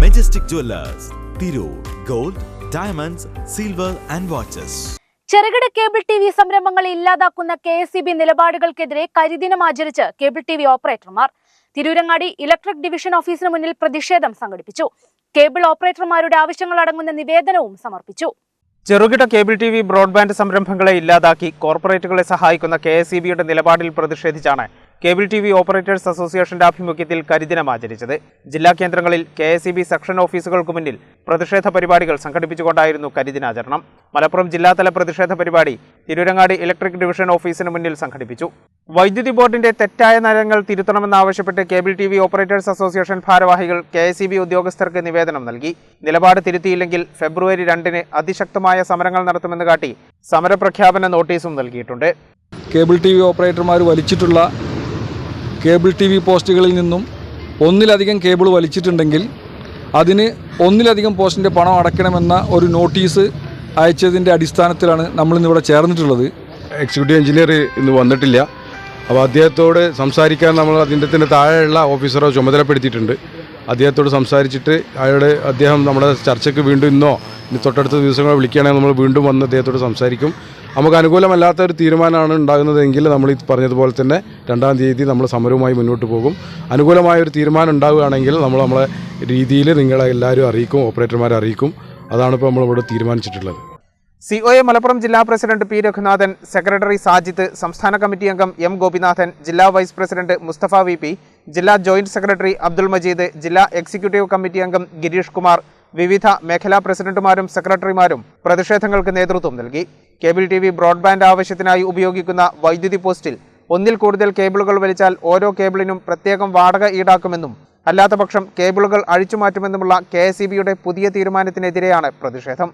Majestic Jewellers Tirur gold diamonds silver and watches ചെറുകിട cable T V സംരംഭങ്ങളെ ഇല്ലാതാക്കുന്ന K S E B നിലപാടുകൾക്കെതിരെ കരിദിനം ആചരിച്ച് കേബിൾ ടി വി ഓപ്പറേറ്റർമാർ. തിരൂരങ്ങാടി ഇലക്ട്രിക് ഡിവിഷൻ ഓഫീസിന് മുന്നിൽ പ്രതിഷേധം സംഘടിപ്പിച്ചു. കേബിൾ ഓപ്പറേറ്റർമാരുടെ ആവശ്യങ്ങൾ അടങ്ങുന്ന നിവേദനവും സമർപ്പിച്ചു. ചെറുകിട കേബിൾ ടി വി ബ്രോഡ്ബാൻഡ് സംരംഭങ്ങളെ ഇല്ലാതാക്കി കോർപ്പറേറ്റുകളെ സഹായിക്കുന്ന കെ എസ് ഇ ബിയുടെ നിലപാടിൽ പ്രതിഷേധിച്ചാണ് കേബിൾ ടി വി ഓപ്പറേറ്റേഴ്സ് അസോസിയേഷന്റെ ആഭിമുഖ്യത്തിൽ കരിദിനം ആചരിച്ചത്. ജില്ലാ കേന്ദ്രങ്ങളിൽ കെ എസ് ബി സെക്ഷൻ ഓഫീസുകൾക്ക് മുന്നിൽ പ്രതിഷേധ പരിപാടികൾ സംഘടിപ്പിച്ചുകൊണ്ടായിരുന്നു കരിദിനാചരണം. മലപ്പുറം ജില്ലാതല പ്രതിഷേധ പരിപാടി തിരൂരങ്ങാടി ഇലക്ട്രിക് ഡിവിഷൻ ഓഫീസിന് മുന്നിൽ സംഘടിപ്പിച്ചു. വൈദ്യുതി ബോർഡിന്റെ തെറ്റായ നയങ്ങൾ തിരുത്തണമെന്നാവശ്യപ്പെട്ട് cable T V operators association ഭാരവാഹികൾ കെ എസ് ബി ഉദ്യോഗസ്ഥർക്ക് നിവേദനം നൽകി. നിലപാട് തിരുത്തിയില്ലെങ്കിൽ ഫെബ്രുവരി രണ്ടിന് അതിശക്തമായ സമരങ്ങൾ നടത്തുമെന്ന് കാട്ടി സമരപ്രഖ്യാപന നോട്ടീസും നൽകിയിട്ടുണ്ട്. കേബിൾ ടി വി ഓപ്പറേറ്റർമാർ വലിച്ചിട്ടുള്ള കേബിൾ ടി വി പോസ്റ്റുകളിൽ നിന്നും ഒന്നിലധികം കേബിൾ വലിച്ചിട്ടുണ്ടെങ്കിൽ അതിന് ഒന്നിലധികം പോസ്റ്റിന്റെ പണം അടയ്ക്കണമെന്ന ഒരു നോട്ടീസ് അയച്ചതിന്റെ അടിസ്ഥാനത്തിലാണ് നമ്മളിന്നിവിടെ ചേർന്നിട്ടുള്ളത്. എക്സിക്യൂട്ടീവ് എഞ്ചിനീയർ ഇന്ന് വന്നിട്ടില്ല. അപ്പോൾ അദ്ദേഹത്തോട് സംസാരിക്കാൻ നമ്മൾ അതിന്റെ താഴെയുള്ള ഓഫീസറെ ചുമതലപ്പെടുത്തിയിട്ടുണ്ട്. അദ്ദേഹത്തോട് സംസാരിച്ചിട്ട് അയാളുടെ അദ്ദേഹം നമ്മുടെ ചർച്ചയ്ക്ക് വീണ്ടും ഇന്നോ ഇനി തൊട്ടടുത്ത ദിവസങ്ങൾ വിളിക്കുകയാണെങ്കിൽ നമ്മൾ വീണ്ടും വന്ന് അദ്ദേഹത്തോട് സംസാരിക്കും. നമുക്ക് അനുകൂലമല്ലാത്ത ഒരു തീരുമാനമാണ് ഉണ്ടാകുന്നതെങ്കിൽ നമ്മൾ ഈ പറഞ്ഞതുപോലെ തന്നെ രണ്ടാം തീയതി നമ്മൾ സമരവുമായി മുന്നോട്ട് പോകും. അനുകൂലമായ ഒരു തീരുമാനം ഉണ്ടാവുകയാണെങ്കിൽ നമ്മൾ നമ്മളെ രീതിയിൽ നിങ്ങളെ എല്ലാവരും അറിയിക്കും ഓപ്പറേറ്റർമാരെ അറിയിക്കും. അതാണ് ഇപ്പോൾ നമ്മളിവിടെ തീരുമാനിച്ചിട്ടുള്ളത്. സി ഒ എ മലപ്പുറം ജില്ലാ president P Raghunathan secretary Sajith സംസ്ഥാന കമ്മിറ്റി അംഗം എം ഗോപിനാഥൻ ജില്ലാ vice president Mustafa V P ജില്ലാ ജോയിന്റ് സെക്രട്ടറി അബ്ദുൾ മജീദ് ജില്ലാ എക്സിക്യൂട്ടീവ് കമ്മിറ്റി അംഗം ഗിരീഷ് കുമാർ വിവിധ മേഖലാ പ്രസിഡന്റുമാരും സെക്രട്ടറിമാരും പ്രതിഷേധങ്ങൾക്ക് നേതൃത്വം നൽകി. കേബിൾ ടി വി ബ്രോഡ്ബാൻഡ് ആവശ്യത്തിനായി ഉപയോഗിക്കുന്ന വൈദ്യുതി പോസ്റ്റിൽ ഒന്നിൽ കൂടുതൽ കേബിളുകൾ വലിച്ചാൽ ഓരോ കേബിളിനും പ്രത്യേകം വാടക ഈടാക്കുമെന്നും അല്ലാത്തപക്ഷം കേബിളുകൾ അഴിച്ചുമാറ്റുമെന്നുമുള്ള കെ പുതിയ തീരുമാനത്തിനെതിരെയാണ് പ്രതിഷേധം.